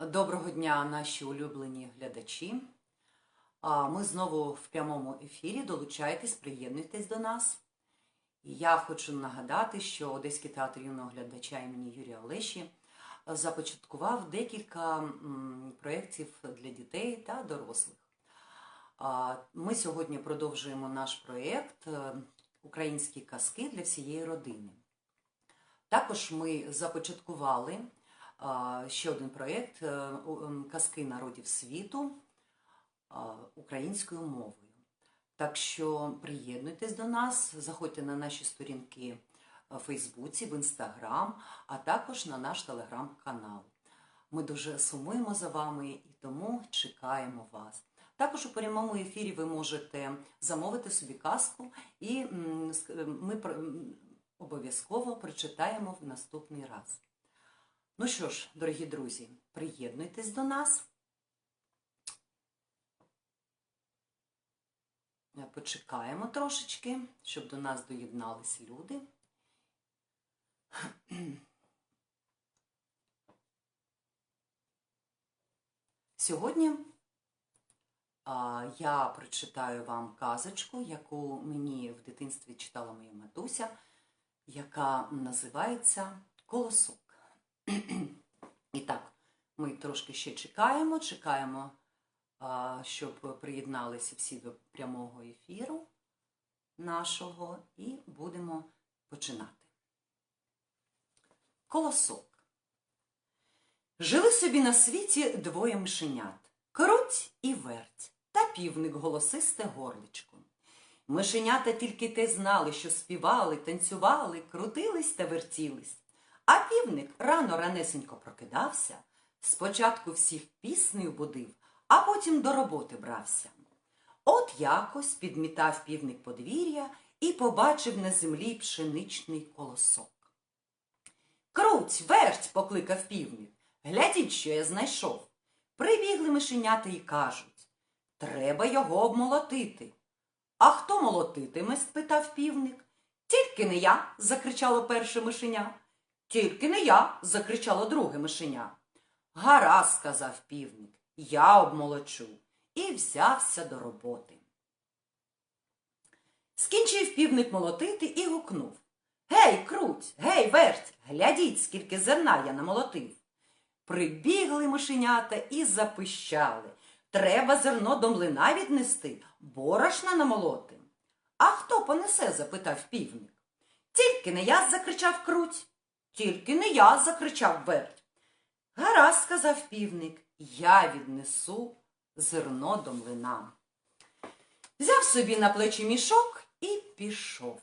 Доброго дня, наші улюблені глядачі. Ми знову в прямому ефірі. Долучайтесь, приєднуйтесь до нас. І я хочу нагадати, що Одеський театр юного глядача імені Юрія Олеші започаткував декілька проєктів для дітей та дорослих. Ми сьогодні продовжуємо наш проєкт е, Українські казки для всієї родини. Також ми започаткували ще один проєкт е, ем, Казки народів світу українською мовою. Так що приєднуйтесь до нас, заходьте на наші сторінки в Фейсбуці, в Інстаграм, а також на наш телеграм-канал. Ми дуже сумуємо за вами і тому чекаємо вас. Також у прямому ефірі ви можете замовити собі казку, і ми обов'язково прочитаємо в наступний раз. Ну що ж, дорогі друзі, приєднуйтесь до нас. Е, Почекаємо трошечки, щоб до нас доєднались люди. Сьогодні я прочитаю вам казочку, яку мені в дитинстві читала моя матуся, яка називається Колосок. І так, ми трошки ще чекаємо, чекаємо, щоб приєдналися всі до прямого ефіру нашого, і будемо починати. Колосок. Жили собі на світі двоє мишенят круть і верть, та півник голосисте горличко. Мишенята тільки те знали, що співали, танцювали, крутились та вертілись. А півник рано ранесенько прокидався, спочатку всіх піснею будив, а потім до роботи брався. От якось підмітав півник подвір'я і побачив на землі пшеничний колосок. Круть, верть, покликав півник. Глядіть, що я знайшов. Прибігли мишенята і кажуть треба його обмолотити. А хто молотитиме? спитав півник. Тільки не я. закричало перше мишеня. Тільки не я. закричало друге мишеня. Гаразд, сказав півник, я обмолочу. І взявся до роботи. Скінчив півник молотити і гукнув. Гей, круть, гей, верть, глядіть, скільки зерна я намолотив. Прибігли мишенята і запищали. Треба зерно до млина віднести, борошна намолоти. А хто понесе? запитав півник. Тільки не я, закричав круть. Тільки не я, закричав верть. Гаразд, сказав півник, я віднесу зерно до млина. Взяв собі на плечі мішок і пішов.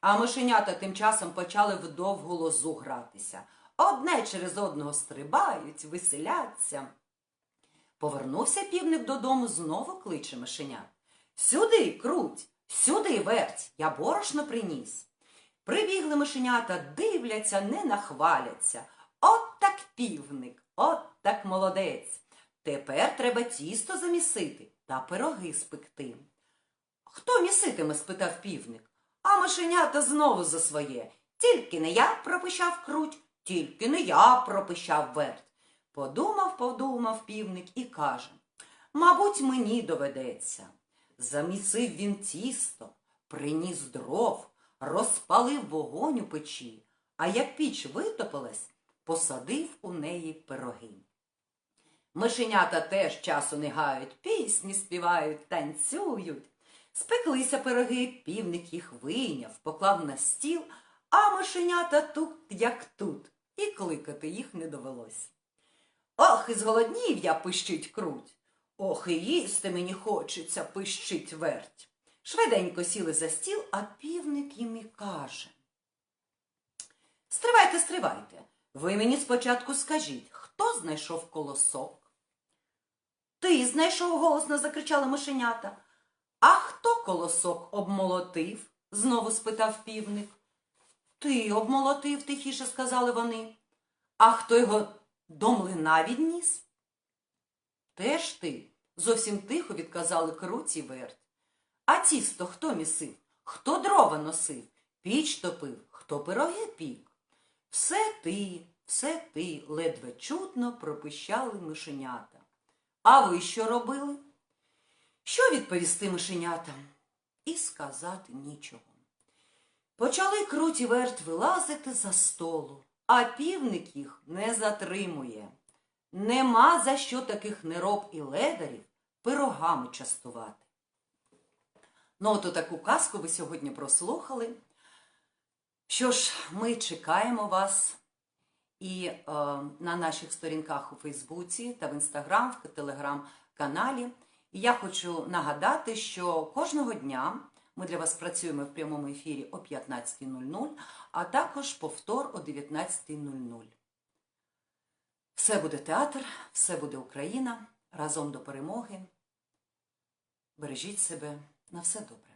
А мишенята тим часом почали в довгу лозу гратися. Одне через одного стрибають, веселяться. Повернувся півник додому, знову кличе мишенят. Сюди, круть, сюди, верть, я борошно приніс. Прибігли мишенята, дивляться, не нахваляться. От так півник, от так молодець. Тепер треба тісто замісити та пироги спекти. Хто міситиме? спитав півник. А мишенята знову за своє. Тільки не я пропищав круть, тільки не я пропищав верть. Подумав, подумав півник і каже Мабуть, мені доведеться. Замісив він тісто, приніс дров, розпалив вогонь у печі, а як піч витопилась, посадив у неї пироги. Мишенята теж часу не гають, пісні співають, танцюють. Спеклися пироги, півник їх вийняв, поклав на стіл, а мишенята тут, як тут, і кликати їх не довелось. Ох, і зголоднів я, пищить круть. Ох, і їсти мені хочеться, пищить верть. Швиденько сіли за стіл, а півник їм і каже. Стривайте, стривайте. Ви мені спочатку скажіть, хто знайшов колосок? Ти знайшов, голосно закричали мишенята. А хто колосок обмолотив? знову спитав півник. Ти обмолотив, тихіше сказали вони. А хто його до млина відніс? Теж ти, зовсім тихо відказали круці верть. А тісто хто місив? Хто дрова носив? Піч топив, хто пироги пік? Все ти, все ти ледве чутно пропищали мишенята. А ви що робили? Що відповісти мишенятам? І сказати нічого. Почали круті верт вилазити за столу, а півник їх не затримує. Нема за що таких нероб і ледарів пирогами частувати. Ну, от таку казку ви сьогодні прослухали. Що ж, ми чекаємо вас і е, на наших сторінках у Фейсбуці та в Інстаграм, в Телеграм-каналі. І я хочу нагадати, що кожного дня ми для вас працюємо в прямому ефірі о 15.00, а також повтор о 19.00. Все буде театр, все буде Україна. Разом до перемоги. Бережіть себе на все добре.